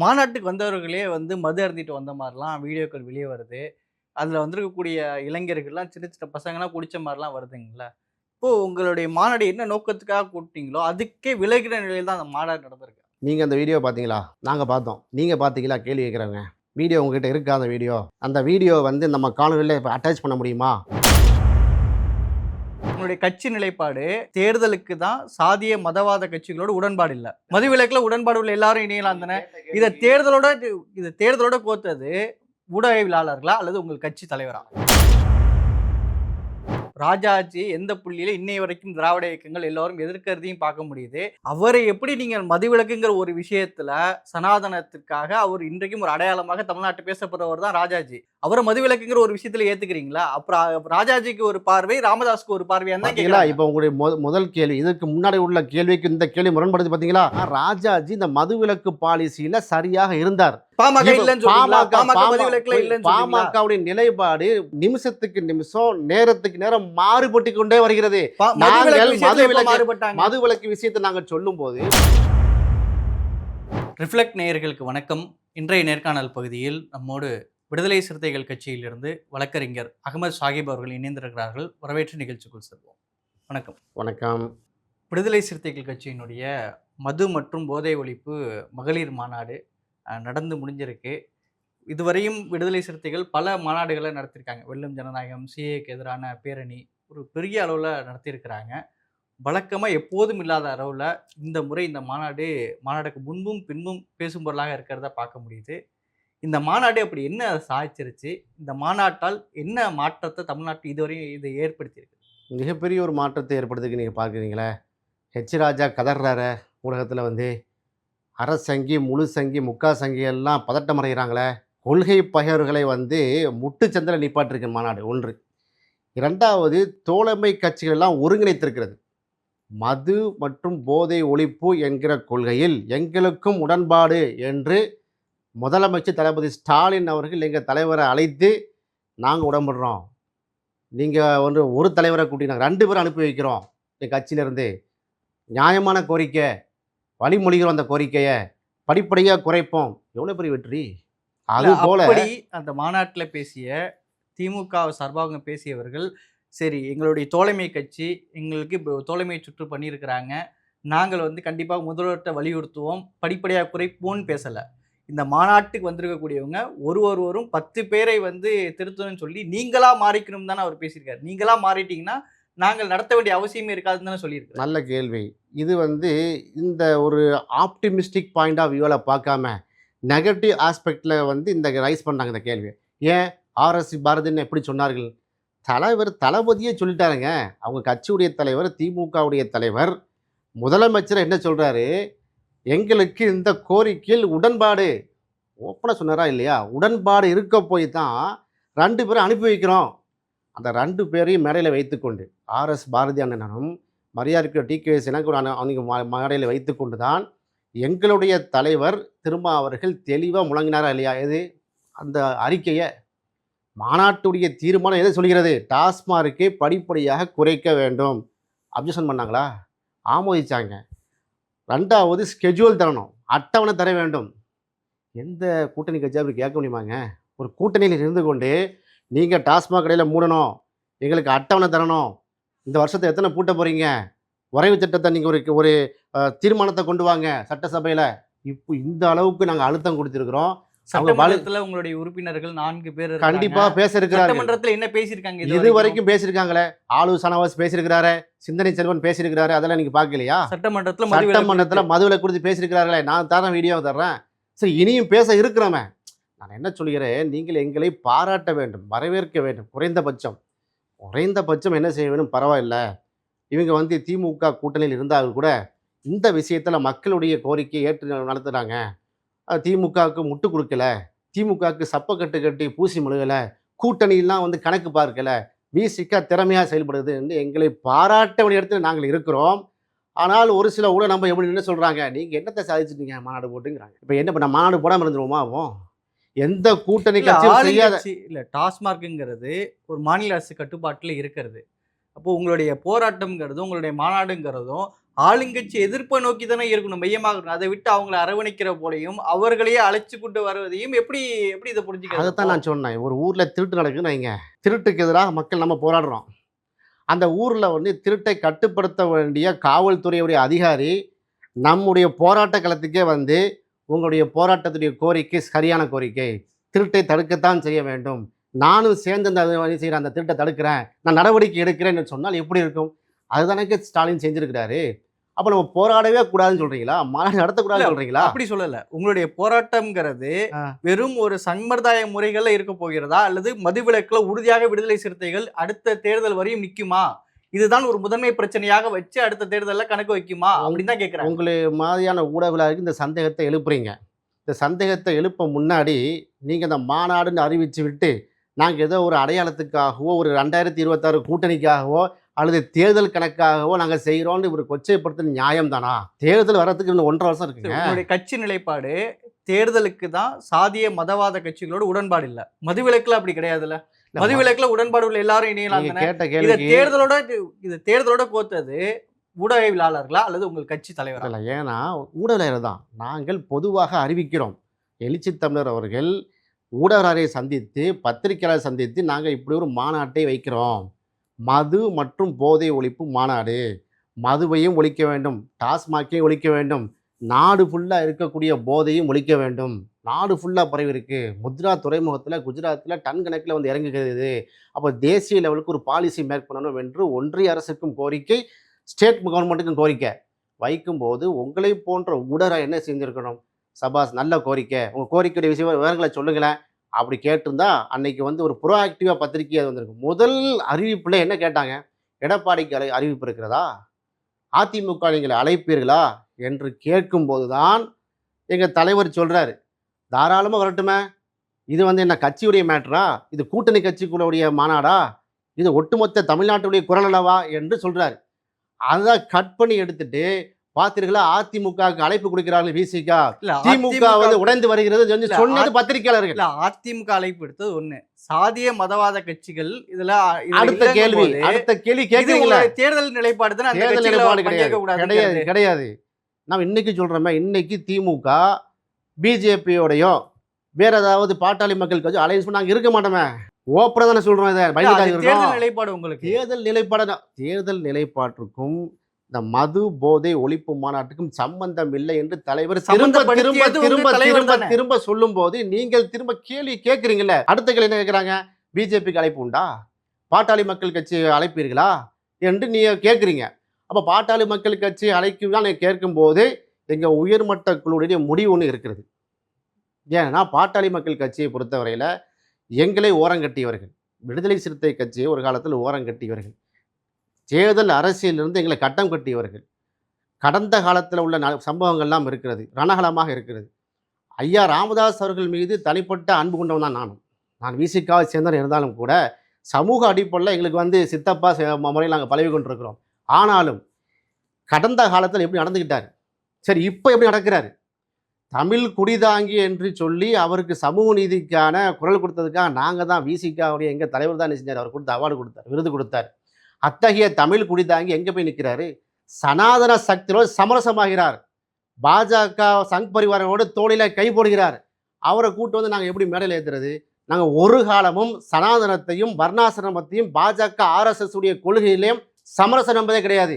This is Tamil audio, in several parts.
மாநாட்டுக்கு வந்தவர்களே வந்து மது அருந்திட்டு வந்த மாதிரிலாம் வீடியோக்கள் வெளியே வருது. அதில் வந்திருக்கக்கூடிய இளைஞர்கள்லாம் சின்ன சின்ன பசங்களாம் குடித்த மாதிரிலாம் வருதுங்களா. இப்போது உங்களுடைய மாநாடு என்ன நோக்கத்துக்காக கூப்பிட்டீங்களோ அதுக்கே விலகின நிலையில் தான் அந்த மாநாடு நடந்திருக்கு. நீங்கள் அந்த வீடியோ பார்த்தீங்களா? நாங்கள் பார்த்தோம். நீங்கள் பார்த்தீங்களா? கேள்வி கேட்குறவங்க. வீடியோ உங்ககிட்ட இருக்கா அந்த வீடியோ? அந்த வீடியோ வந்து நம்ம காணொலியில் இப்போ அட்டாச் பண்ண முடியுமா? உங்களுடைய கட்சி நிலைப்பாடு தேர்தலுக்கு தான் சாதிய மதவாத கட்சிகளோட உடன்பாடு இல்லை. மதுவிலக்குல உடன்பாடு உள்ள எல்லாரும் இணையலாம் தானே இதை தேர்தலோட இதை தேர்தலோட கோத்தது ஊடகவியலாளர்களா அல்லது உங்கள் கட்சி தலைவரா? ராஜாஜி எந்த புள்ளியில இன்னை வரைக்கும் திராவிட இயக்கங்கள் எல்லாரும் எதிர்க்கிறதையும் பார்க்க முடியுது. அவரை எப்படி நீங்கள் மதுவிலக்குங்கிற ஒரு விஷயத்துல சனாதனத்திற்காக அவர் இன்றைக்கும் ஒரு அடையாளமாக தமிழ்நாட்டு பேசப்படுறவர் தான் ராஜாஜி. அவரை மதுவிலக்குங்கிற ஒரு விஷயத்துல ஏத்துக்கிறீங்களா? அப்புறம் ராஜாஜிக்கு ஒரு பார்வை ராமதாஸ்க்கு ஒரு பார்வையா தான் இப்போ உங்களுடைய முத முதல் கேள்வி இதுக்கு முன்னாடி உள்ள கேள்விக்கு இந்த கேள்வி முரண்படுது பார்த்தீங்களா ராஜாஜி இந்த மதுவிலக்கு பாலிசியில் சரியாக இருந்தார். பாமக இப்ப இல்லைன்னு சொல்றீங்களா? பாமக பாமக மதுவிலக்குல இல்லைன்னு சொல்றீங்களா? பாமகவுடைய நிலைப்பாடு நிமிஷத்துக்கு நிமிஷம் நேரத்துக்கு நேரம் மாறுபட்டு கொண்டே வருகிறது. மாறுபட்டாங்க. மதுவிலக்கு விஷயத்தை நாங்கள் சொல்லும்போது ரிஃப்ளெக்ட் நேயர்களுக்கு வணக்கம். இன்றைய நேர்காணல் பகுதியில் நம்மோடு விடுதலை சிறுத்தைகள் கட்சியிலிருந்து வழக்கறிஞர் அகமது சாஹிப் அவர்கள் இணைந்திருக்கிறார்கள். வரவேற்று நிகழ்ச்சிக்குள் செல்வோம். வணக்கம். வணக்கம். விடுதலை சிறுத்தைகள் கட்சியினுடைய மது மற்றும் போதை ஒழிப்பு மகளிர் மாநாடு நடந்து முடிஞ்சிருக்கு. இதுவரையும் விடுதலை சிறுத்தைகள் பல மாநாடுகளை நடத்தியிருக்காங்க வெல்லும் ஜனநாயகம் சிஏக்கு எதிரான பேரணி ஒரு பெரிய அளவில் நடத்தியிருக்கிறாங்க. வழக்கமாக எப்போதும் இல்லாத அளவில் இந்த முறை இந்த மாநாடு மாநாடுக்கு முன்பும் பின்பும் பேசும் பொருளாக இருக்கிறத பார்க்க முடியுது. இந்த மாநாடு அப்படி என்ன சாதிச்சிருச்சு இந்த மாநாட்டால் என்ன மாற்றத்தை தமிழ்நாட்டில் இதுவரையும் இதை ஏற்படுத்தியிருக்கு? மிகப்பெரிய ஒரு மாற்றத்தை ஏற்படுத்திருக்கு நீங்கள் பார்க்குறீங்களே? ஹெச் ராஜா கதறார ஊடகத்தில் வந்து அரசங்கி முழு சங்கி முக்கா சங்கி எல்லாம் பதட்டம் அடைகிறாங்களே? கொள்கை பகைவர்களை வந்து முட்டுச்சந்தில் நிப்பாட்டிருக்கு மாநாடு ஒன்று. இரண்டாவது தோழமை கட்சிகள் எல்லாம் ஒருங்கிணைத்திருக்கிறது. மது மற்றும் போதை ஒழிப்பு என்கிற கொள்கையில் எங்களுக்கும் உடன்பாடு என்று முதலமைச்சர் தளபதி ஸ்டாலின் அவர்கள் எங்கள் தலைவரை அழைத்து நாங்கள் உடம்புடுறோம். நீங்கள் வந்து ஒரு தலைவரை கூட்டி நாங்கள் ரெண்டு பேரும் அனுப்பி வைக்கிறோம். எங்கள் கட்சியிலேருந்து. நியாயமான கோரிக்கை. வழிமொழிகிறோம் அந்த கோரிக்கையை படிப்படியாக குறைப்போம். எவ்வளோ பெரிய வெற்றி? அது போல அந்த மாநாட்டில் பேசிய திமுக சார்பாக பேசியவர்கள் சரி எங்களுடைய தோழமை கட்சி எங்களுக்கு இப்போ தோழமை சுற்று பண்ணியிருக்கிறாங்க. நாங்கள் வந்து கண்டிப்பாக முதல்வர்கிட்ட வலியுறுத்துவோம். படிப்படியாக குறைப்போம்னு பேசலை. இந்த மாநாட்டுக்கு வந்திருக்கக்கூடியவங்க ஒரு ஒருவரும் பத்து பேரை வந்து திருத்தணும்னு சொல்லி நீங்களா மாறிக்கணும் தானே அவர் பேசியிருக்காரு. நீங்களா மாறிட்டீங்கன்னா நாங்கள் நடத்த வேண்டிய அவசியமே இருக்காதுன்னு தானே நல்ல கேள்வி. இது வந்து இந்த ஒரு ஆப்டிமிஸ்டிக் பாயிண்ட் ஆஃப் வியூவில் பார்க்காம நெகட்டிவ் ஆஸ்பெக்டில் வந்து இந்த ரைஸ் பண்ணாங்க இந்த கேள்வி ஏன்? ஆர்எஸ்சி பாரதின்னு எப்படி சொன்னார்கள்? தலைவர் தளபதியே சொல்லிட்டாருங்க. அவங்க கட்சியுடைய தலைவர் திமுகவுடைய தலைவர். முதலமைச்சர் என்ன சொல்கிறாரு எங்களுக்கு இந்த கோரிக்கையில் உடன்பாடு. ஓப்பனாக சொன்னாரா இல்லையா? உடன்பாடு இருக்க போய் தான் ரெண்டு பேரும் அனுப்பி வைக்கிறோம். அந்த ரெண்டு பேரையும் மேடையில் வைத்துக்கொண்டு ஆர்எஸ் பாரதி அண்ணனும் மரியாதைக்கு டி கே எனக்கு அவங்க மேடையில் வைத்துக்கொண்டு தான் எங்களுடைய தலைவர் திரும்ப அவர்கள் தெளிவாக முழங்கினாரா இல்லையா? எது? அந்த அறிக்கையை. மாநாட்டுடைய தீர்மானம் எதை சொல்கிறது? டாஸ்மார்க்கை படிப்படியாக குறைக்க வேண்டும். அப்ஜெக்ஷன் பண்ணாங்களா? ஆமோதிச்சாங்க. ரெண்டாவது ஸ்கெட்யூல் தரணும். அட்டவணை தர வேண்டும். எந்த கூட்டணி கட்சியாக அப்படி கேட்க முடியுமாங்க? ஒரு கூட்டணியில் இருந்து கொண்டு நீங்கள் டாஸ்மாக் கடையில் மூடணும். எங்களுக்கு அட்டவணை தரணும். இந்த வருஷத்தை எத்தனை பூட்ட போகிறீங்க வரைவு திட்டத்தை நீங்கள் ஒரு ஒரு தீர்மானத்தை கொண்டு வாங்க சட்டசபையில். இப்போ இந்த அளவுக்கு நாங்கள் அழுத்தம் கொடுத்துருக்குறோம். சட்டமன்றத்துல உங்களுடைய உறுப்பினர்கள் நான்கு பேர். கண்டிப்பாக பேச இருக்கிறார்கள் சட்டமன்றத்துல என்ன பேசியிருக்காங்க இது வரைக்கும்? பேசியிருக்காங்களே. ஆளு சனவாஸ் பேசியிருக்கிறாரு. சிந்தனை செல்வன் பேசியிருக்கிறாரு. அதெல்லாம் நீங்கள் பார்க்கலையா? சட்டமன்றத்துல சட்டமன்றத்தில் மதுவில் கொடுத்து பேசியிருக்கிறார்களே. நான் தரேன் வீடியோ தர்றேன். சரி இனியும் பேச இருக்கிறோமே. நான் என்ன சொல்கிறேன் நீங்கள் எங்களை பாராட்ட வேண்டும் வரவேற்க வேண்டும். குறைந்தபட்சம் குறைந்தபட்சம் என்ன செய்ய வேணும் பரவாயில்ல. இவங்க வந்து திமுக கூட்டணியில் இருந்தால் கூட இந்த விஷயத்தில் மக்களுடைய கோரிக்கையை ஏற்று நடத்துகிறாங்க திமுகவுக்கு முட்டு கொடுக்கல திமுகவுக்கு சப்பக்கட்டு கட்டி பூசி முழுகலை கூட்டணியெல்லாம் வந்து கணக்கு பார்க்கலை விசிக திறமையாக செயல்படுது என்று எங்களை பாராட்ட வேண்டிய இடத்துல நாங்கள் இருக்கிறோம். ஆனால் ஒரு சில கூட நம்ம எப்படி என்ன சொல்கிறாங்க நீங்கள் என்னத்தை சாதிச்சிட்டீங்க மாநாடு போட்டுங்கிறாங்க. இப்போ என்ன பண்ண மாநாடு போடாமல் இருந்துருவோமா ஆகும் எந்த கூட்டணி கட்சியும் செய்யாத இல்ல டாஸ்மார்க்குங்கிறது ஒரு மாநில அரசு கட்டுப்பாட்டுல இருக்கிறது. அப்போ உங்களுடைய போராட்டம்ங்கிறதும் உங்களுடைய மாநாடுங்கிறதும் ஆளுங்கட்சி எதிர்ப்பை நோக்கி தானே இருக்கணும் மையமாக இருக்கணும். அதை விட்டு அவங்களை அரவணைக்கிற போலையும் அவர்களையே அழைச்சு கொண்டு வருவதையும் எப்படி எப்படி இதை புரிஞ்சுக்கிறது அதைத்தான் நான் சொன்னேன். ஒரு ஊரில் திருட்டு நடக்குதுன்னு வைங்க. திருட்டுக்கு எதிராக மக்கள் நம்ம போராடுறோம். அந்த ஊரில் வந்து திருட்டை கட்டுப்படுத்த வேண்டிய காவல்துறையுடைய அதிகாரி நம்முடைய போராட்ட களத்துக்கே வந்து உங்களுடைய போராட்டத்துடைய கோரிக்கை சரியான கோரிக்கை. திருட்டை தடுக்கத்தான் செய்ய வேண்டும். நானும் சேர்ந்து அந்த வழி செய்கிற அந்த திருட்டை தடுக்கிறேன். நான் நடவடிக்கை எடுக்கிறேன்னு சொன்னால் எப்படி இருக்கும்? அதுதானே ஸ்டாலின் செஞ்சிருக்கிறாரு. அப்போ நம்ம போராடவே கூடாதுன்னு சொல்றீங்களா? மாநாடு நடத்தக்கூடாதுன்னு சொல்றீங்களா? அப்படி சொல்லல. உங்களுடைய போராட்டம்ங்கிறது. வெறும் ஒரு சம்பிரதாய முறைகள்ல இருக்க போகிறதா? அல்லது மதுவிலக்குல உறுதியாக விடுதலை சிறுத்தைகள் அடுத்த தேர்தல் வரையும் நிக்குமா? இதுதான் ஒரு முதன்மை பிரச்சனையாக வச்சு அடுத்த தேர்தல்ல கணக்கு வைக்குமா? அப்படின்னு தான் கேக்குறேன் உங்களை மாதிரியான ஊடகங்களுக்கு இந்த சந்தேகத்தை எழுப்புறீங்க. இந்த சந்தேகத்தை எழுப்ப முன்னாடி நீங்கள் இந்த மாநாடுன்னு அறிவித்து விட்டு நாங்கள் ஏதோ ஒரு அடையாளத்துக்காகவோ ஒரு ரெண்டாயிரத்தி இருபத்தாறு கூட்டணிக்காகவோ அல்லது தேர்தல் கணக்காகவோ நாங்கள் செய்கிறோன்னு ஒரு கொச்சைப்படுத்துன நியாயம் தானா தேர்தல் வர்றதுக்கு இன்னும் ஒன்றரை வருஷம் சரி, இருக்குங்க உங்களுடைய கட்சி நிலைப்பாடு தேர்தலுக்கு தான் சாதிய மதவாத கட்சிகளோட உடன்பாடு இல்ல. மதுவிலக்குல அப்படி கிடையாதுல்ல. மதுவிலக்குல உடன்பாடு உள்ள எல்லாரும் இணையலாம் கேட்ட கேள்விக்கு தேர்தலோட இது தேர்தலோட கோத்தது ஊடகவியலாளர்களா அல்லது உங்கள் கட்சி தலைவரா? இல்லை ஏன்னா ஊடகர் தான். நாங்கள் பொதுவாக அறிவிக்கிறோம். எழுச்சி தமிழர் அவர்கள் ஊடகரை சந்தித்து பத்திரிகையாளர் சந்தித்து நாங்கள் இப்படி ஒரு மாநாட்டை வைக்கிறோம். மது மற்றும் போதை ஒழிப்பு மாநாடு. மதுவையும் ஒழிக்க வேண்டும். டாஸ்மாக்கையும் ஒழிக்க வேண்டும். நாடு ஃபுல்லாக இருக்கக்கூடிய போதையும் ஒழிக்க வேண்டும். நாடு ஃபுல்லாக பரவி இருக்குது முத்ரா துறைமுகத்தில் குஜராத்தில் டன் கணக்கில் வந்து இறங்குகிறது. அப்போ தேசிய லெவலுக்கு ஒரு பாலிசி மேக் பண்ணணும் என்று ஒன்றிய அரசுக்கும் கோரிக்கை ஸ்டேட் கவர்மெண்ட்டுக்கும் கோரிக்கை. வைக்கும்போது உங்களை போன்ற ஊடராக என்ன செஞ்சுருக்கணும்? சபாஸ் நல்ல கோரிக்கை. உங்கள் கோரிக்கையுடைய விஷயம் விவரங்களை சொல்லுங்களேன். அப்படி கேட்டிருந்தா அன்னைக்கு வந்து ஒரு ப்ரோஆக்டிவாக பத்திரிகை அது வந்திருக்கு முதல் அறிவிப்பில் என்ன கேட்டாங்க? எடப்பாடிக்கு அலை அறிவிப்பு இருக்கிறதா? அதிமுக நீங்கள் அழைப்பீர்களா? என்று கேட்கும்போது தான் எங்கள் தலைவர் சொல்கிறாரு தாராளமாக வரட்டுமே. இது வந்து என்ன கட்சியுடைய மேட்டரா? இது கூட்டணி கட்சிக்குள்ளுடைய மாநாடா? இது ஒட்டுமொத்த தமிழ்நாட்டுடைய குரல் அல்லவா என்று சொல்கிறாரு அதை கட் பண்ணி எடுத்துட்டு பார்த்தீர்களா அதிமுகவுக்கு அழைப்பு கொடுக்கிறார்கள் விசிகா. திமுக வந்து உடைந்து வருகிறது சொன்னது பத்திரிகையாளர்கள் அதிமுக அழைப்பு எடுத்தது ஒண்ணு. சாதிய மதவாத கட்சிகள் இதுல அடுத்த கேள்வி அடுத்த கேள்வி கேட்கறீங்களா? தேர்தல் நிலைப்பாடு தேர்தல் நிலைப்பாடு கிடையாது. கிடையாது கிடையாது. நாம் இன்னைக்கு சொல்றோமே இன்னைக்கு திமுக பிஜேபியோடையோ வேற ஏதாவது பாட்டாளி மக்கள் கட்சி அலையன்ஸ் நாங்கள் இருக்க மாட்டோமே. ஓப்பனா தானே சொல்றோம் இதை தேர்தல் நிலைப்பாடு உங்களுக்கு. தேர்தல் நிலைப்பாடு. தேர்தல் நிலைப்பாட்டிற்கும் இந்த மது போதை ஒழிப்பு மாநாட்டுக்கும் சம்பந்தம் இல்லை என்று தலைவர் திரும்ப திரும்ப திரும்ப திரும்ப. திரும்ப சொல்லும் போது நீங்கள் திரும்ப கேள்வி கேட்குறீங்கல்ல அடுத்த கேள்வி என்ன கேட்குறாங்க? பிஜேபிக்கு அழைப்பு உண்டா? பாட்டாளி மக்கள் கட்சி அழைப்பீர்களா? என்று நீங்க கேட்குறீங்க. அப்போ பாட்டாளி மக்கள் கட்சி அழைக்கும் தான் கேட்கும்போது எங்கள் உயர்மட்ட குழுவுடைய முடிவு ஒன்று இருக்கிறது. ஏன்னா பாட்டாளி மக்கள் கட்சியை பொறுத்தவரையில் எங்களை ஓரங்கட்டியவர்கள் விடுதலை சிறுத்தை கட்சியை ஒரு காலத்தில் ஓரங்கட்டியவர்கள் தேர்தல் அரசியலிருந்து எங்களை கட்டம் கட்டியவர்கள் கடந்த காலத்தில் உள்ள ந- சம்பவங்கள்லாம் இருக்கிறது ரணகலமாக இருக்கிறது. ஐயா ராமதாஸ் அவர்கள் மீது தனிப்பட்ட அன்பு கொண்டவன் தான் நானும். நான் விசிகாவை சேர்ந்தவர் இருந்தாலும் கூட சமூக அடிப்படையில் எங்களுக்கு வந்து சித்தப்பா சே- முறையில் நாங்கள் பழகி கொண்டிருக்கிறோம் ஆனாலும் கடந்த காலத்தில் எப்படி நடந்துக்கிட்டார் சரி இப்போ எப்படி நடக்கிறாரு? தமிழ் குடிதாங்கி என்று சொல்லி அவருக்கு சமூக நீதிக்கான குரல் கொடுத்ததுக்காக நாங்கள் தான் விசிகாவுடைய எங்கள் தலைவர் தான் என்ன செஞ்சார்? அவர் கொடுத்த அவார்டு கொடுத்தார் விருது கொடுத்தார். அத்தகைய தமிழ் குடிதாங்கி எங்கே போய் நிற்கிறாரு சனாதன சக்தியோடு சமரசமாகிறார். பாஜக சங் பரிவாரோடு தோளில கை போடுகிறார். அவரை கூட்டு வந்து நாங்கள் எப்படி மேடையில் ஏற்றுறது நாங்கள் ஒரு காலமும் சனாதனத்தையும் வர்ணாசிரமத்தையும் பாஜக ஆர்எஸ்எஸ் உடைய கொள்கையிலையும் சமரசம் என்பதே கிடையாது.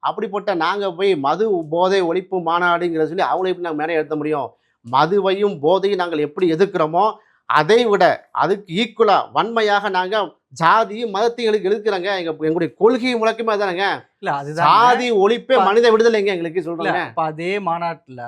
அப்படிப்பட்ட நாங்கள் போய் மது போதை ஒழிப்பு மாநாடுங்கிறத சொல்லி அவங்களை எப்படி நாங்கள் மேலே ஏற்ற முடியும்? மதுவையும் போதையும் நாங்கள் எப்படி எதிர்க்கிறோமோ அதை விட அதுக்கு ஈக்குவலாக வன்மையாக நாங்கள் ஜாதியும் மதத்தையும் எங்களுக்கு எதிர்க்கிறோங்க? எங்கள் எங்களுடைய கொள்கை முழக்கமே அதானுங்க. இல்ல அதுதான் சாதி ஒழிப்பே மனித விடுதலைங்க எங்களுக்கு சொல்றாங்க. அப்ப அதே மாநாட்டுல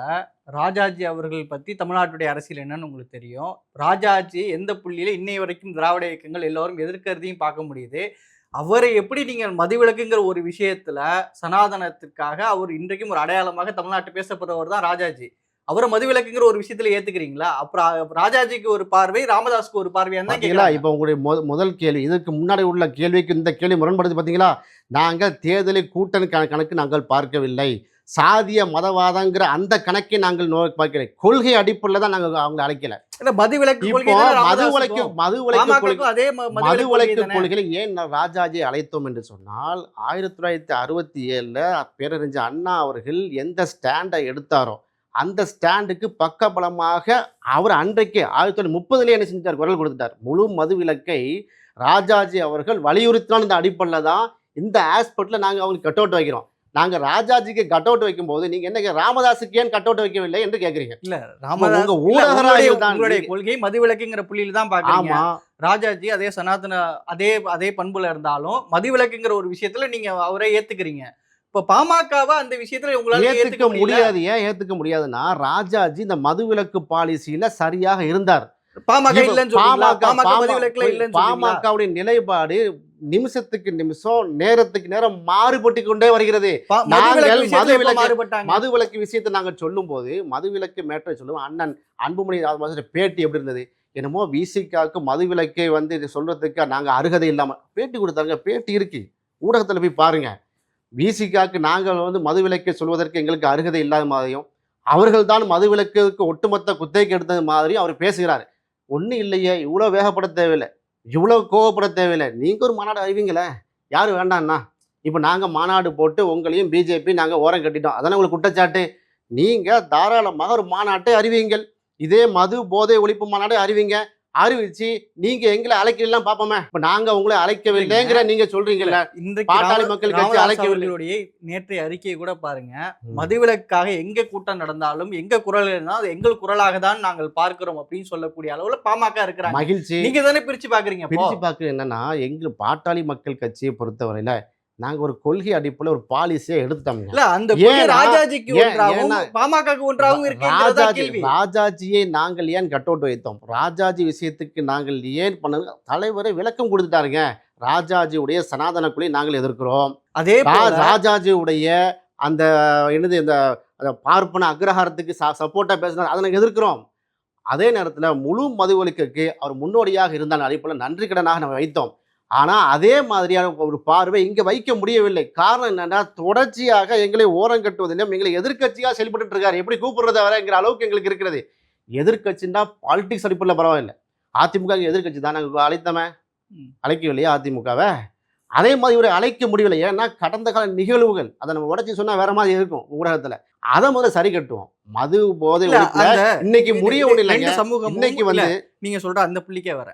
ராஜாஜி அவர்கள் பத்தி தமிழ்நாட்டுடைய அரசியல் என்னன்னு உங்களுக்கு தெரியும். ராஜாஜி எந்த புள்ளியில இன்னை வரைக்கும் திராவிட இயக்கங்கள் எல்லோரும் எதிர்க்கிறதையும் பார்க்க முடியுது. அவரை எப்படி நீங்க மதுவிலக்குங்கிற ஒரு விஷயத்துல சனாதனத்துக்காக அவர் இன்றைக்கும் ஒரு அடையாளமாக தமிழ்நாட்டு பேசப்படுறவர் தான் ராஜாஜி. அவரை மதுவிலக்குங்கிற ஒரு விஷயத்துல ஏத்துக்கிறீங்களா? அப்புறம் ராஜாஜிக்கு ஒரு பார்வை ராமதாஸ்க்கு ஒரு பார்வையா தான் இப்போ உங்களுடைய முத முதல் கேள்வி இதுக்கு முன்னாடி உள்ள கேள்விக்கு இந்த கேள்வி முரண்படுது பார்த்தீங்களா நாங்கள் தேர்தலை கூட்டணி கண- கணக்கு நாங்கள் பார்க்கவில்லை. சாதிய மதவாதங்கிற அந்த கணக்கை நாங்கள் நோ பார்க்கல. கொள்கை அடிப்படையில் தான் நாங்கள் அவங்களை அழைக்கல. மது. விலக்கு மது விலக்கு கொள்கை பாமகவுக்கும் அதே மது மதுவிலக்கு விலக்கு கொள்கை தானே. கொள்கைகளை ஏன் நான் ராஜாஜி அழைத்தோம் என்று சொன்னால் ஆயிரத்தி தொள்ளாயிரத்தி அறுபத்தி ஏழில் பேரறிஞர் அண்ணா அவர்கள் எந்த ஸ்டாண்டை எடுத்தாரோ அந்த ஸ்டாண்டுக்கு பக்கபலமாக அவர் அன்றைக்கு ஆயிரத்தி தொள்ளாயிரத்தி முப்பதுலேயே என்ன செஞ்சார் குரல் கொடுத்துட்டார். முழு மது விலக்கை ராஜாஜி அவர்கள் வலியுறுத்தினாலும் இந்த அடிப்படையில் தான் இந்த ஆஸ்பெக்டில் நாங்கள் அவங்களுக்கு கட் அவுட் வைக்கிறோம். நாங்கள் ராஜாஜிக்கு கட் அவுட் வைக்கும்போது நீங்கள் என்ன ராமதாஸுக்கு ஏன் கட் அவுட் வைக்கவில்லை என்று கேட்குறீங்க இல்ல ராமதாஸ் உங்களுடைய- தான் உங்களுடைய நீங்க- கொள்கை மதுவிலக்குங்கிற புள்ளியில தான் பாக்குறீங்க. ராஜாஜி அதே சனாதன அதே அதே பண்புல இருந்தாலும் மதுவிலக்குங்கிற ஒரு விஷயத்துல நீங்க அவரை ஏத்துக்கிறீங்க. இப்ப பாமகவை அந்த விஷயத்துல உங்களால ஏத்துக்க முடியாது. ஏன் ஏத்துக்க முடியாதுன்னா ராஜாஜி இந்த மதுவிலக்கு பாலிசியில சரியாக இருந்தார். பாமக இல்லன்னு பாமக பாமகவுடைய நிலைப்பாடு நிமிஷத்துக்கு நிமிஷம் நேரத்துக்கு நேரம் மாறுபட்டு கொண்டே வருகிறது. மாறுபட்டாங்க. மதுவிலக்கு விஷயத்தை நாங்கள் சொல்லும்போது மதுவிலக்கு மேட்டரை சொல்லுவோம். அண்ணன் அன்புமணி ராமதாஸ் பேட்டி எப்படி இருந்தது? என்னமோ விசிகாவுக்கு மதுவிலக்கை வந்து இது சொல்றதுக்கு நாங்கள் அருகதை இல்லாம பேட்டி கொடுத்தாங்க பேட்டி இருக்கு. ஊடகத்தில் போய் பாருங்க. விசிகாவுக்கு நாங்கள் வந்து மதுவிலக்கை சொல்வதற்கு எங்களுக்கு அருகதை இல்லாத மாதிரியும் அவர்கள் தான் மதுவிலக்குக்கு ஒட்டுமொத்த குத்தகைக்கு எடுத்தது மாதிரி அவர் பேசுகிறார். ஒன்றும் இல்லையே இவ்வளோ வேகப்பட தேவையில்லை. இவ்வளோ கோவப்பட தேவையில்லை. நீங்கள் ஒரு மாநாடு அறிவிங்களே. யார் வேண்டாம்ண்ணா இப்போ நாங்கள் மாநாடு போட்டு உங்களையும் பிஜேபி நாங்கள் ஓரம் கட்டிட்டோம். அதானே உங்களுக்கு குற்றச்சாட்டு? நீங்கள் தாராளமாக ஒரு மாநாட்டை அறிவிங்கள் இதே மது போதை ஒழிப்பு மாநாடு அறிவிங்க. அறிவிச்சு நீங்க எங்களை அழைக்கலாம் பார்ப்போமே இப்ப நாங்க உங்களை அழைக்கவில்லைங்கிற நீங்க சொல்றீங்கல்ல இன்றைக்கு பாட்டாளி மக்கள் கட்சி அழைக்கவில்லை. நேற்றைய அறிக்கையை கூட பாருங்க. மதுவிலக்காக எங்க கூட்டம் நடந்தாலும் எங்க குரல் இருந்தாலும் அது எங்கள் குரலாக தான் நாங்கள் பார்க்கிறோம் அப்படின்னு சொல்லக்கூடிய அளவுல பாமக இருக்கிறாங்க மகிழ்ச்சி நீங்க தானே பிரிச்சு பாக்குறீங்க? பிரிச்சு பார்க்க என்னன்னா எங்க பாட்டாளி மக்கள் கட்சியை பொறுத்தவரையில நாங்க ஒரு கொள்கை அடிப்படையில் ஒரு பாலிசியை எடுத்துட்டோம்ங்க. இல்ல அந்த ராஜாஜிக்கு ஏன்- ஒன்றாகவும் கேள்வி. ராஜாஜியை நாங்கள் ஏன் கட் அவுட் வைத்தோம்? ராஜாஜி விஷயத்துக்கு நாங்கள் ஏன் பண்ண தலைவரை விளக்கம் கொடுத்துட்டாருங்க. ராஜாஜியுடைய சனாதன கொலை நாங்கள் எதிர்க்கிறோம். அதே ராஜாஜியுடைய அந்த என்னது இந்த பார்ப்பன அக்ரஹாரத்துக்கு சப்போர்ட்டா பேசினார். அதை நாங்கள் எதிர்க்கிறோம். அதே நேரத்தில் முழு மதுவொலிக்கு அவர் முன்னோடியாக இருந்தால் அடிப்படையில் நன்றி கடனாக நம்ம வைத்தோம். ஆனால் அதே மாதிரியான ஒரு பார்வை இங்கே வைக்க முடியவில்லை. காரணம் என்னன்னா தொடர்ச்சியாக எங்களை ஓரம் கட்டுவதிலும் எங்களை எதிர்க்கட்சியாக செயல்பட்டு இருக்காரு. எப்படி கூப்பிடுறது வரங்கிற அளவுக்கு எங்களுக்கு இருக்கிறது. எதிர்க்கட்சின்னா பாலிடிக்ஸ் அடிப்படையில் பரவாயில்லை. அதிமுக எதிர்க்கட்சி தான் நாங்கள் அழைத்தோமே. அழைக்கவில்லையா அதிமுகவை? அதே மாதிரி இவரை அழைக்க முடியவில்லை. ஏன்னா கடந்த கால நிகழ்வுகள் அதை நம்ம உடச்சி சொன்னா வேற மாதிரி இருக்கும் ஊடகத்துல. அதை முதல்ல சரி கட்டுவோம். மது போதை இல்ல, இன்னைக்கு முடிய இல்லைங்க. ரெண்டு சமூகமும் இன்னைக்கு இல்ல, வந்து நீங்க சொல்ற அந்த புள்ளிக்கே வர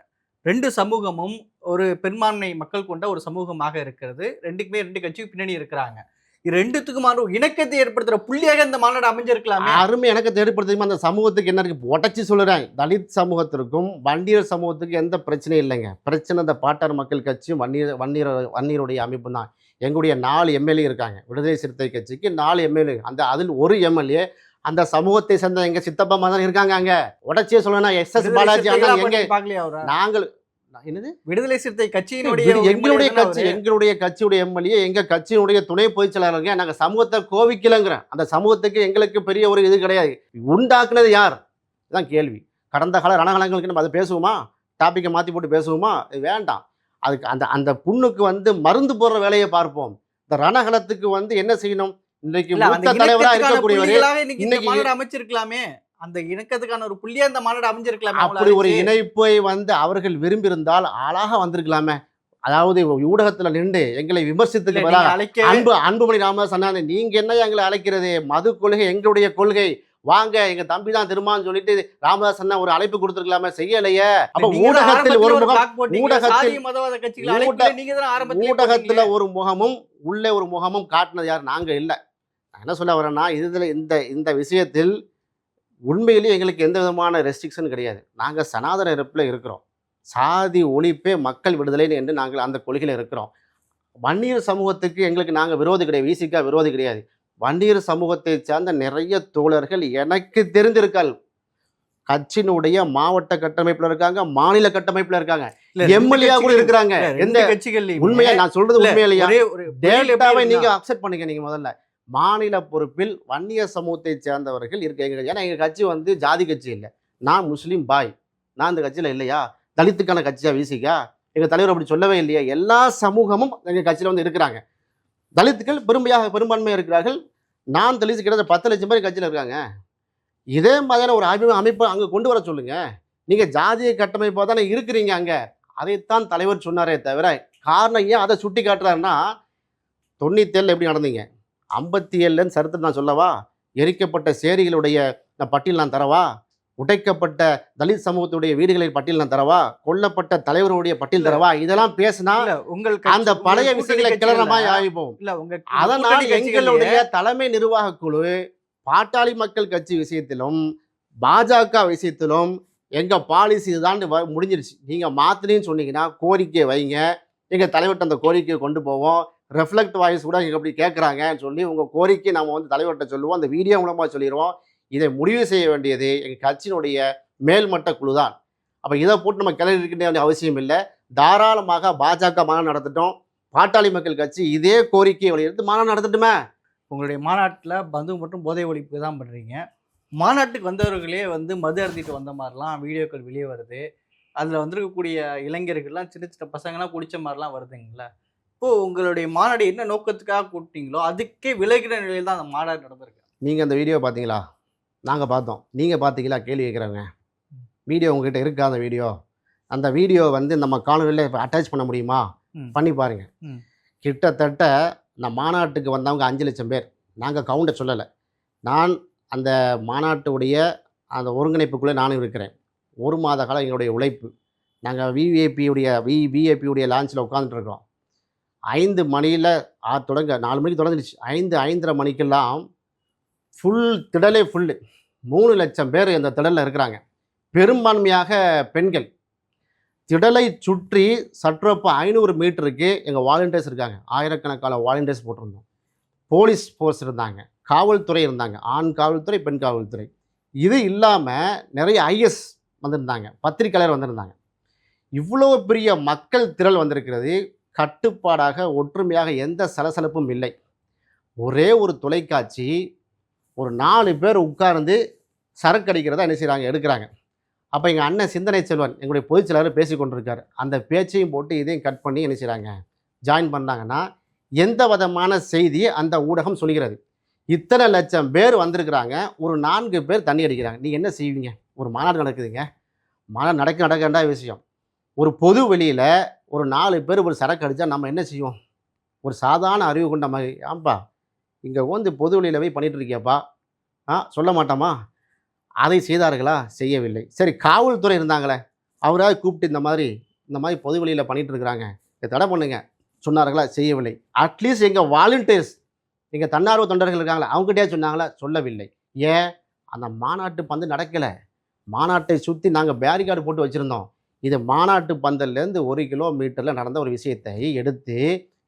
ரெண்டு சமூகமும் ஒரு பெரும்பான்மை மக்கள் கொண்ட ஒரு சமூகமாக இருக்கிறது. ரெண்டுக்குமே ரெண்டு கட்சியும் பின்னணி இருக்கிறாங்க. ரெண்டுத்துக்குமான இணக்கத்தை ஏற்படுத்துற புள்ளியாக இந்த மாநாடு அமைஞ்சிருக்கலாமே. அருமை எனக்கு தேவைப்படுத்தும் அந்த சமூகத்துக்கு என்ன இருக்கு? உடச்சி சொல்லுறேன் தலித் சமூகத்திற்கும் வன்னியர் சமூகத்துக்கும் எந்த பிரச்சனையும் இல்லைங்க. பிரச்சனை இந்த பாட்டார் மக்கள் கட்சியும் வன்னியர் வன்னியர் வன்னியருடைய அமைப்பு தான். எங்களுடைய நாலு எம்எல்ஏ இருக்காங்க. விடுதலை சிறுத்தை கட்சிக்கு நாலு எம்எல்ஏ. அந்த அதில் ஒரு எம்எல்ஏ. அந்த சமூகத்தை சேர்ந்த எங்க சித்தப்பா தான் இருக்காங்க அங்க. உடச்சே சொல்லணும் எஸ் எஸ் பாலாஜி எங்க? நாங்கள் என்னது? விடுதலை சிறுத்தை கட்சியினுடைய எங்களுடைய கட்சி? எங்களுடைய கட்சியுடைய எம்எல்ஏ எங்க கட்சியினுடைய துணை பொதுச் நாங்க சமூகத்தை கோவிக்கலங்கிறோம் அந்த சமூகத்துக்கு எங்களுக்கு பெரிய ஒரு இது கிடையாது. உண்டாக்குனது யார்? இதுதான் கேள்வி. கடந்த கால ரணகலங்களுக்கு நம்ம அதை பேசுவோமா? டாப்பிக்கை மாத்தி போட்டு பேசுவோமா? இது வேண்டாம். அதுக்கு அந்த அந்த புண்ணுக்கு வந்து மருந்து போடுற வேலையை பார்ப்போம். இந்த ரணகலத்துக்கு வந்து என்ன செய்யணும்? அந்த மூத்த தலைவரா இணக்கத்துக்கான இருக்கக்கூடியவர் இன்னைக்கு இன்னைக்கு- அமைச்சிருக்கலாமே. அந்த இணக்கத்துக்கான ஒரு புள்ளியா இந்த மாநாடு அமைஞ்சிருக்கலாமே அப்படி ஒரு. இணைப்பை வந்து அவர்கள் விரும்பியிருந்தால் ஆளாக வந்திருக்கலாமே. அதாவது ஊடகத்துல நின்று எங்களை விமர்சித்துக்கு அன்பு அன்புமணி ராமதாஸ் அண்ணாந்து நீங்க என்ன எங்களை அழைக்கிறது? மது கொள்கை எங்களுடைய கொள்கை. வாங்க எங்க தம்பி தான் திருமான்னு சொல்லிட்டு ராமதாஸ் அண்ணா ஒரு அழைப்பு கொடுத்துருக்கலாமே. செய்யலையே. அப்ப ஊடகத்தில் ஒரு முகம். ஊடகத்தில் ஊடகத்துல. ஒரு முகமும் உள்ளே ஒரு முகமும் காட்டினது யார்? நாங்க இல்ல. என்ன சொல்ல வரேன்னா இதுல இந்த இந்த விஷயத்தில் உண்மையிலேயே எங்களுக்கு எந்த விதமான ரெஸ்ட்ரிக்ஷன் கிடையாது. நாங்க சனாதன இருப்புல இருக்கிறோம். சாதி ஒழிப்பே மக்கள் விடுதலை என்று நாங்கள் அந்த கொள்கையில இருக்கிறோம். வன்னியர் சமூகத்துக்கு எங்களுக்கு நாங்க விரோதி கிடையாது. விசிகா விரோதி கிடையாது. வன்னியர் சமூகத்தை சார்ந்த நிறைய தோழர்கள் எனக்கு தெரிந்திருக்கால். கட்சியினுடைய மாவட்ட கட்டமைப்புல இருக்காங்க மாநில கட்டமைப்புல இருக்காங்க. எம்எல்ஏ கூட கட்சிகள் இருக்கிறாங்க. எந்த கட்சிகள்லயுமே உண்மையா நான் சொல்றது இல்ல, உண்மையா இல்லையா? ஒரே ஒரு புரியல எப்படி டேட்டாவை நீங்க அக்செப்ட் பண்ணிக்க நீங்க முதல்ல. மாநில பொறுப்பில் வன்னிய சமூகத்தை சேர்ந்தவர்கள் இருக்க எங்க ஏன்னா எங்கள் கட்சி வந்து ஜாதி கட்சி இல்லை. நான் முஸ்லீம் பாய். நான் இந்த கட்சியில் இல்லையா? தலித்துக்கான கட்சியாக வீசிக்கா? எங்கள் தலைவர் அப்படி சொல்லவே இல்லையா? எல்லா சமூகமும் எங்கள் கட்சியில் வந்து இருக்கிறாங்க. தலித்துக்கள் பெருமையாக பெரும்பான்மையாக இருக்கிறார்கள். நான் தலித்து கிட்டத்தட்ட பத்து லட்சம் பேர் கட்சியில் இருக்காங்க. இதே மாதிரியான ஒரு அமைப்பு அங்கே கொண்டு வர சொல்லுங்கள் நீங்கள் ஜாதிய கட்டமைப்பாக தானே இருக்கிறீங்க அங்கே. அதைத்தான் தலைவர் சொன்னாரே தவிர காரணம் ஏன் அதை சுட்டி காட்டுறாருன்னா தொண்ணூத்தேழில் எப்படி நடந்தீங்க? ஐம்பத்தி ஏழுலன்னு சரித்திரம் நான் சொல்லவா? எரிக்கப்பட்ட சேரிகளுடைய பட்டியல் நான் தரவா? உடைக்கப்பட்ட தலித் சமூகத்துடைய வீடுகளின் பட்டியல் நான் தரவா? கொல்லப்பட்ட தலைவருடைய பட்டியல் தரவா? இதெல்லாம் பேசினா இல்ல உங்கள் அந்த பழைய விஷயங்களை கிளறமா ஆகிப்போம். அதனால எங்களுடைய தலைமை நிர்வாக குழு பாட்டாளி மக்கள் கட்சி விஷயத்திலும் பாஜக விஷயத்திலும் எங்க பாலிசி இதுதான் முடிஞ்சிருச்சு. நீங்க மாத்தினேன்னு சொன்னீங்கன்னா கோரிக்கை வைங்க. எங்க தலைவர்கிட்ட அந்த கோரிக்கையை கொண்டு போவோம். ரெஃப்ளெக்ட் வாய்ஸ் கூட எப்படி அப்படி கேட்குறாங்கன்னு சொல்லி உங்கள் கோரிக்கை நம்ம வந்து தலைவர்கிட்ட சொல்லுவோம். அந்த வீடியோ மூலமாக சொல்லிடுவோம். இதை முடிவு செய்ய வேண்டியது எங்கள் கட்சியினுடைய மேல்மட்ட குழு தான் அப்போ இதை போட்டு நம்ம கிளறி இருக்க வேண்டிய அவசியம் இல்லை. தாராளமாக பாஜக மாநாடு நடத்தட்டும். பாட்டாளி மக்கள் கட்சி இதே கோரிக்கையை வலியுறுத்து மாநாடு நடத்தட்டுமே. உங்களுடைய மாநாட்டில் பந்து மற்றும் போதை ஒழிப்பு தான் பண்ணுறீங்க மாநாட்டுக்கு வந்தவர்களே வந்து மது அருந்திட்டு வந்த மாதிரிலாம் வீடியோக்கள் வெளியே வருது. அதில் வந்திருக்கக்கூடிய இளைஞர்கள்லாம் சின்ன சின்ன பசங்களாம் குடித்த மாதிரிலாம் வருதுங்களா? இப்போ உங்களுடைய மாநாடு என்ன நோக்கத்துக்காக கூப்பிட்டீங்களோ அதுக்கே விலகிற நிலையில் தான் அந்த மாநாடு நடந்திருக்கு. நீங்கள் அந்த வீடியோ பார்த்தீங்களா? நாங்கள் பார்த்தோம். நீங்கள் பார்த்தீங்களா? கேள்வி கேட்குறாங்க வீடியோ உங்ககிட்ட இருக்கா அந்த வீடியோ. அந்த வீடியோ வந்து நம்ம காணொலியில் அட்டாச் பண்ண முடியுமா. பண்ணி பாருங்க. ம். கிட்டத்தட்ட இந்த மாநாட்டுக்கு வந்தவங்க அஞ்சு லட்சம் பேர். நாங்கள் கவுண்டை சொல்லலை. நான் அந்த மாநாட்டுடைய அந்த ஒருங்கிணைப்புக்குள்ளே நானும் இருக்கிறேன். ஒரு மாத காலம் எங்களுடைய உழைப்பு. நாங்கள் விவிஐபியுடைய வி விஐபியுடைய லான்ச்சில் உட்காந்துட்ருக்கோம் ஐந்து மணியில் ஆ தொடங்க நாலு மணிக்கு தொடங்கிடுச்சு ஐந்து ஐந்தரை மணிக்கெல்லாம் ஃபுல் திடலே ஃபுல்லு மூணு லட்சம் பேர் இந்த திடலில் இருக்கிறாங்க. பெரும்பான்மையாக பெண்கள். திடலை சுற்றி சற்றப்போ ஐநூறு மீட்டருக்கு எங்கள் வாலண்டியர்ஸ் இருக்காங்க. ஆயிரக்கணக்கான வாலண்டியர்ஸ் போட்டிருந்தோம். போலீஸ் ஃபோர்ஸ் இருந்தாங்க. காவல்துறை இருந்தாங்க. ஆண் காவல்துறை பெண் காவல்துறை. இது இல்லாமல் நிறைய ஐஎஸ் வந்திருந்தாங்க. பத்திரிக்கையாளர் வந்திருந்தாங்க. இவ்வளோ பெரிய மக்கள் திரள் வந்திருக்கிறது. கட்டுப்பாடாக ஒற்றுமையாக எந்த சலசலப்பும் இல்லை. ஒரே ஒரு தொலைக்காட்சி ஒரு நாலு பேர் உட்கார்ந்து சரக்கு அடிக்கிறதா என்ன செய்கிறாங்க எடுக்கிறாங்க. அப்போ எங்கள் அண்ணன் சிந்தனை செல்வன் எங்களுடைய பொதுச் செயலாளர் பேசி கொண்டிருக்காரு. அந்த பேச்சையும் போட்டு இதையும் கட் பண்ணி என்ன செய்கிறாங்க ஜாயின் பண்ணாங்கன்னா எந்த விதமான செய்தி அந்த ஊடகம் சொல்கிறது இத்தனை லட்சம் பேர் வந்திருக்கிறாங்க ஒரு நான்கு பேர் தண்ணி அடிக்கிறாங்க. நீங்கள் என்ன செய்வீங்க? ஒரு மாநாடு நடக்குதுங்க. மாநாடு நடக்க நடக்க வேண்டாத விஷயம். ஒரு பொது வெளியில் ஒரு நாலு பேர் ஒரு சரக்கு அடித்தா நம்ம என்ன செய்வோம்? ஒரு சாதாரண அறிவு கொண்ட மாதிரி ஆம்பா இங்கே வந்து பொது வெளியில் போய் பண்ணிகிட்டு இருக்கியாப்பா? ஆ சொல்ல மாட்டோமா? அதை செய்தார்களா? செய்யவில்லை. சரி காவல்துறை இருந்தாங்களே அவராவது கூப்பிட்டு இந்த மாதிரி இந்த மாதிரி பொது வெளியில் பண்ணிகிட்டு இருக்கிறாங்க. இதை தடை பண்ணுங்க. சொன்னார்களா? செய்யவில்லை. அட்லீஸ்ட் எங்கள் வாலண்டியர்ஸ் எங்கள் தன்னார்வ தொண்டர்கள் இருக்காங்களா அவங்ககிட்டயே சொன்னாங்களா? சொல்லவில்லை. ஏன்? அந்த மாநாட்டு பந்து நடக்கலை. மாநாட்டை சுற்றி நாங்கள் பேரிகார்டு போட்டு வச்சுருந்தோம். இது மாநாட்டு பந்தல்லேருந்து ஒரு கிலோமீட்டரில் நடந்த ஒரு விஷயத்தை எடுத்து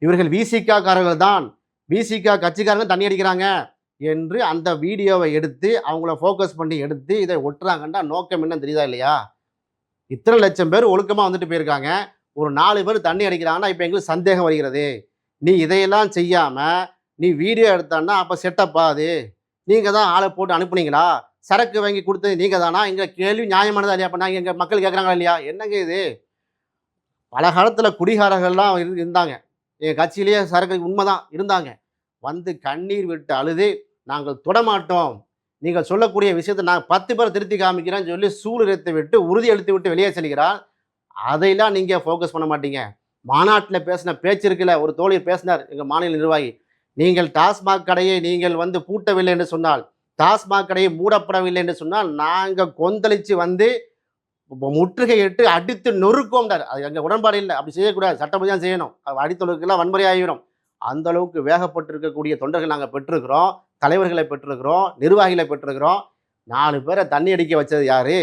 இவர்கள் விசிகாக்காரர்கள் தான். விசிகா கட்சிக்காரங்க தண்ணி அடிக்கிறாங்க என்று அந்த வீடியோவை எடுத்து அவங்கள ஃபோக்கஸ் பண்ணி எடுத்து இதை ஒட்டுறாங்கன்னா நோக்கம் என்ன தெரியுதா இல்லையா? இத்தனை லட்சம் பேர் ஒழுக்கமாக வந்துட்டு போயிருக்காங்க. ஒரு நாலு பேர் தண்ணி அடிக்கிறாங்கன்னா இப்போ எங்களுக்கு சந்தேகம் வருகிறது. நீ இதையெல்லாம் செய்யாமல் நீ வீடியோ எடுத்தான்னா அப்போ செட்டப்பா அது? நீங்கள் தான் ஆளை போட்டு அனுப்புனீங்களா? சரக்கு வாங்கி கொடுத்தது நீங்கள் தானா எங்கள் கேள்வி நியாயமானதா இல்லையா? பண்ணா எங்கள் மக்கள் கேட்குறாங்களா இல்லையா? என்னங்க இது? பல காலத்தில் குடிகாரர்கள்லாம் இருந்தாங்க. எங்கள் கட்சியிலேயே சரக்கு உண்மைதான் இருந்தாங்க. வந்து கண்ணீர் விட்டு அழுது நாங்கள் தொடமாட்டோம். நீங்கள் சொல்லக்கூடிய விஷயத்தை நான் பத்து பேரை திருத்தி காமிக்கிறேன்னு சொல்லி சூளுரைத்து விட்டு உறுதி அழுத்தி விட்டு வெளியே செல்கிறார். அதையெல்லாம் நீங்கள் ஃபோக்கஸ் பண்ண மாட்டீங்க. மாநாட்டில் பேசின பேச்சு இருக்குல்ல ஒரு தோழியர் பேசினார் எங்கள் மாநில நிர்வாகி. நீங்கள் டாஸ்மாக் கடையை நீங்கள் வந்து பூட்டவில்லை என்று சொன்னால் டாஸ்மாக் கடையை மூடப்படவில்லை என்று சொன்னால் நாங்கள் கொந்தளித்து வந்து முற்றுகையிட்டு அடித்து நொறுக்கோம்டார் அது எங்கள் உடன்பாடு இல்லை. அப்படி செய்யக்கூடாது. சட்டப்படி தான் செய்யணும் அடித்தொழுக்கெல்லாம் வன்முறை ஆகிவிடும் அந்த அளவுக்கு வேகப்பட்டு இருக்கக்கூடிய தொண்டர்கள் நாங்கள் பெற்றிருக்கிறோம். தலைவர்களை பெற்றிருக்கிறோம். நிர்வாகிகளை பெற்றிருக்கிறோம். நாலு பேரை தண்ணி அடிக்க வச்சது யாரு?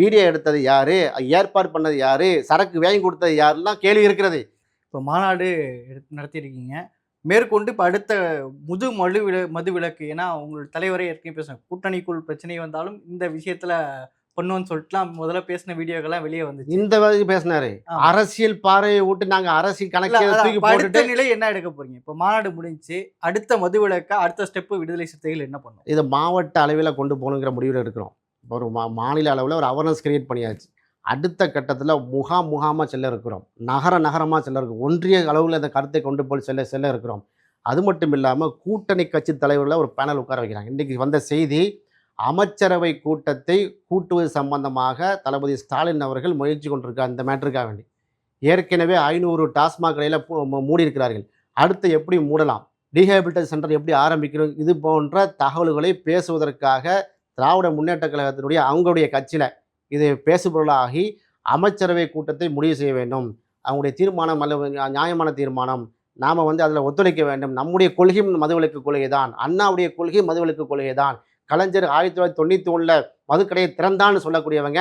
வீடியோ எடுத்தது யாரு? ஏற்பாடு பண்ணது யாரு? சரக்கு வேங்கி கொடுத்தது யாருலாம் கேள்வி இருக்கிறது. இப்போ மாநாடு எடுத்து நடத்தியிருக்கீங்க. மேற்கொண்டு இப்போ அடுத்த முது மது வில மது விலக்கு. ஏன்னா உங்கள் தலைவரே ஏற்கனவே பேசுனாங்க கூட்டணிக்குள் பிரச்சனை வந்தாலும் இந்த விஷயத்துல பண்ணுவோன்னு சொல்லிட்டுலாம் முதல்ல பேசின வீடியோக்கெல்லாம் வெளியே வந்துச்சு. இந்த வரைக்கும் பேசினாரு. அரசியல் பாறையை விட்டு நாங்க அரசியல் கணக்கை இப்ப அடுத்த நிலை என்ன எடுக்க போறீங்க? இப்போ மாநாடு முடிஞ்சு அடுத்த மது விலக்க அடுத்த ஸ்டெப்பு விடுதலை சிறுத்தைகள் என்ன பண்ணும்? இதை மாவட்ட அளவில் கொண்டு போகணுங்கிற முடிவில் இருக்கிறோம். ஒரு மா மாநில அளவில் ஒரு அவேர்னஸ் கிரியேட் பண்ணியாச்சு. அடுத்த கட்டத்தில் முகாம் முகாமாக செல்ல இருக்கிறோம். நகர நகரமாக செல்ல இருக்கிறோம். ஒன்றிய அளவில் இந்த கருத்தை கொண்டு போய் செல்ல செல்ல இருக்கிறோம். அது மட்டும் இல்லாமல் கூட்டணி கட்சி தலைவர்களை ஒரு பேனல் உட்கார வைக்கிறாங்க. இன்றைக்கி வந்த செய்தி அமைச்சரவை கூட்டத்தை கூட்டுவது சம்பந்தமாக தளபதி ஸ்டாலின் அவர்கள் முயற்சி கொண்டிருக்கார் இந்த மேட்டருக்காக வேண்டி. ஏற்கனவே ஐநூறு டாஸ்மாக் கடையில் மூடி இருக்கிறார்கள் அடுத்து எப்படி மூடலாம்? டீஹேபிலிட்டேஷன் சென்டர் எப்படி ஆரம்பிக்கிறோம் இது போன்ற தகவல்களை பேசுவதற்காக திராவிட முன்னேற்ற கழகத்தினுடைய அவங்களுடைய கட்சியில் இது பேசுபொருளாகி அமைச்சரவை கூட்டத்தை முடிவு செய்ய வேண்டும். அவங்களுடைய தீர்மானம் அல்லது நியாயமான தீர்மானம். நாம் வந்து அதில் ஒத்துழைக்க வேண்டும். நம்முடைய கொள்கையும் மதுவிலக்கு கொள்கை தான் அண்ணாவுடைய கொள்கை மதுவிலக்கு கொள்கை தான் கலைஞர் ஆயிரத்தி தொள்ளாயிரத்தி தொண்ணூற்றி ஒன்றில் மதுக்கடையை திறந்தான்னு சொல்லக்கூடியவங்க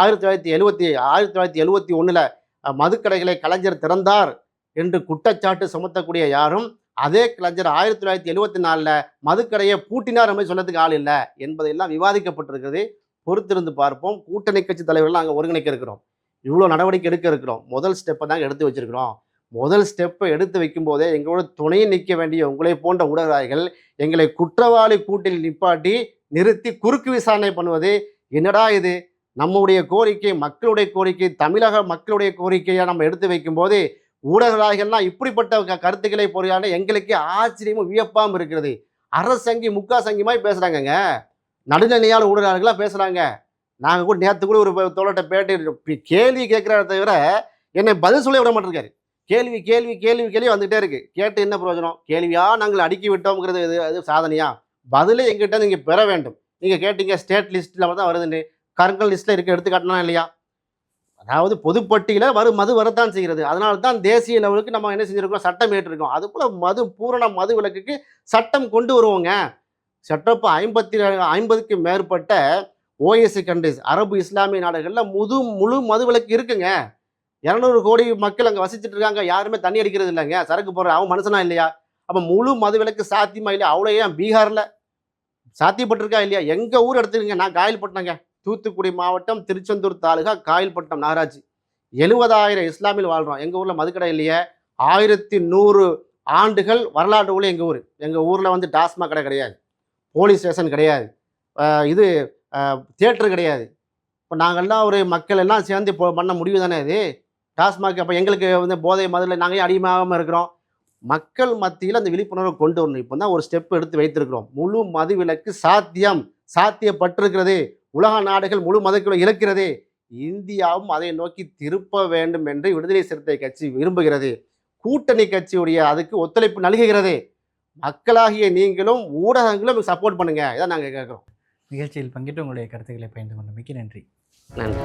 ஆயிரத்தி தொள்ளாயிரத்தி எழுபத்தி ஆயிரத்தி தொள்ளாயிரத்தி எழுபத்தி ஒன்றில் மதுக்கடைகளை கலைஞர் திறந்தார் என்று குற்றச்சாட்டு சுமத்தக்கூடிய யாரும் அதே கலைஞர் ஆயிரத்தி தொள்ளாயிரத்தி எழுபத்தி நாலில் மதுக்கடையை பூட்டினார் என்று சொல்லத்துக்கு ஆள் இல்லை என்பதையெல்லாம் விவாதிக்கப்பட்டிருக்கிறது. பொறுத்திருந்து பார்ப்போம். கூட்டணி கட்சி தலைவர்கள் நாங்கள் ஒருங்கிணைக்க இருக்கிறோம். இவ்வளோ நடவடிக்கை எடுக்க இருக்கிறோம். முதல் ஸ்டெப்பை தாங்க எடுத்து வச்சிருக்கிறோம். முதல் ஸ்டெப்பை எடுத்து வைக்கும்போதே எங்களோட துணையை நிற்க வேண்டிய உங்களை போன்ற ஊடகராய்கள் எங்களை குற்றவாளி கூட்டில் நிப்பாட்டி நிறுத்தி குறுக்கு விசாரணை பண்ணுவது என்னடா இது? நம்முடைய கோரிக்கை மக்களுடைய கோரிக்கை தமிழக மக்களுடைய கோரிக்கையை நம்ம எடுத்து வைக்கும்போது ஊடகராய்கள்லாம் இப்படிப்பட்ட கருத்துக்களை பொறியான எங்களுக்கு ஆச்சரியமும் வியப்பாகவும் இருக்கிறது. அரசங்கி முக்கா சங்கிமாய் பேசுகிறாங்கங்க நடுநிலையால் ஊடகர்களாக பேசுகிறாங்க நாங்கள் கூட நேற்று கூட ஒரு தோழட்ட பேட்டி கேள்வி கேட்குற தவிர என்னை பதில் சொல்ல விட மாட்டிருக்காரு கேள்வி கேள்வி கேள்வி கேள்வி வந்துகிட்டே இருக்குது கேட்டு என்ன பிரயோஜனம்? கேள்வியாக நாங்கள் அடுக்கி விட்டோம்ங்கிறது இது அது சாதனையா? பதிலே எங்கிட்ட நீங்கள் பெற வேண்டும். நீங்கள் கேட்டீங்க ஸ்டேட் லிஸ்ட்டில் தான் வருதுன்னு. கருங்கல் லிஸ்ட்டில் இருக்க. எடுத்து இல்லையா? அதாவது பொதுப்பட்டியில் வரும் மது வரத்தான் செய்கிறது. அதனால தான் தேசிய லெவலுக்கு நம்ம என்ன செஞ்சுருக்கோம்? சட்டம் ஏற்றிருக்கோம். அதுபோல் மது பூரண மது விலக்குக்கு சட்டம் கொண்டு வருவோங்க. சட்டப்போ ஐம்பத்தி ஐம்பதுக்கு மேற்பட்ட ஓஎஸ்சி கண்ட்ரிஸ் அரபு இஸ்லாமிய நாடுகளில் முது முழு மதுவிலக்கு இருக்குங்க. இரநூறு கோடி மக்கள் அங்கே வசிச்சுட்டு இருக்காங்க. யாருமே தண்ணி அடிக்கிறது இல்லைங்க. சரக்கு போடுற அவன் மனுஷனா இல்லையா? அப்போ முழு மது விலக்கு சாத்தியமா இல்லையா? அவ்வளோ ஏன் பீகாரில்? சாத்தியப்பட்டிருக்கா இல்லையா? எங்கள் ஊர் எடுத்துக்கங்க. நான் காயல்பட்டினங்க. தூத்துக்குடி மாவட்டம் திருச்செந்தூர் தாலுகா காயல்பட்டினம் நகராட்சி எழுபதாயிரம் இஸ்லாமியில் வாழ்கிறோம் எங்கள் ஊரில் மதுக்கடை இல்லையே. ஆயிரத்தி நூறு ஆண்டுகள் வரலாற்று உள்ள எங்கள் ஊர். எங்கள் ஊரில் வந்து டாஸ்மாக் கடை கிடையாது. போலீஸ் ஸ்டேஷன் கிடையாது. இது தியேட்டர் கிடையாது. இப்போ நாங்கள்லாம் ஒரு மக்கள் எல்லாம் சேர்ந்து இப்போ பண்ண முடிவு தானே இது? டாஸ்மாக் அப்போ எங்களுக்கு வந்து போதை மதுவில் நாங்களே அடிமையாகாமல் இருக்கிறோம். மக்கள் மத்தியில் அந்த விழிப்புணர்வை கொண்டு வரணும். இப்போ தான் ஒரு ஸ்டெப் எடுத்து வைத்திருக்கிறோம். முழு மது விலக்கு சாத்தியம் சாத்தியப்பட்டிருக்கிறது. உலக நாடுகள் முழு மதக்குள்ள இழக்கிறது. இந்தியாவும் அதை நோக்கி திருப்ப வேண்டும் என்று விடுதலை சிறுத்தை கட்சி விரும்புகிறது. கூட்டணி கட்சியுடைய அதுக்கு ஒத்துழைப்பு நல்குகிறது. மக்களாகிய நீங்களும் ஊடகங்களும் சப்போர்ட் பண்ணுங்க. இதான் நாங்கள் கேட்குறோம். நிகழ்ச்சியில் பங்கிட்டு உங்களுடைய கருத்துக்களை பகிர்ந்து கொண்ட மிக்க நன்றி. நன்றி.